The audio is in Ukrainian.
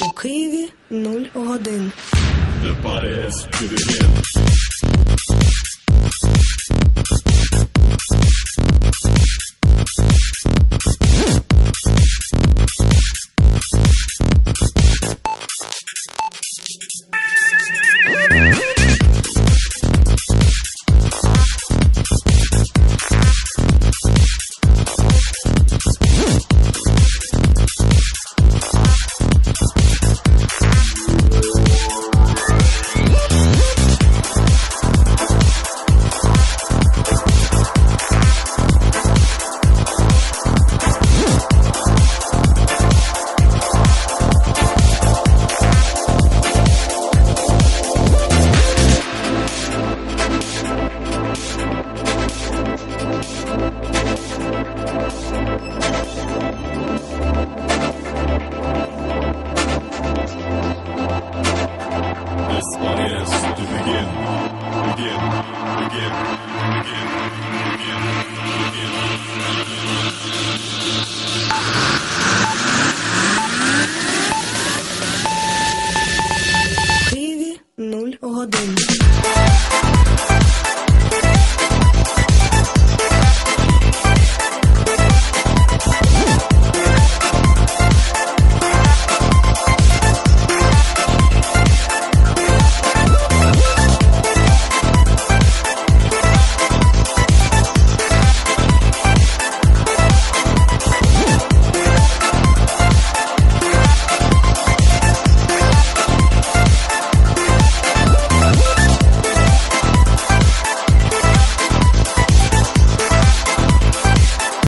У Києві нуль годин. is to begin, begin, begin, begin, begin, begin. Києві 0 годин.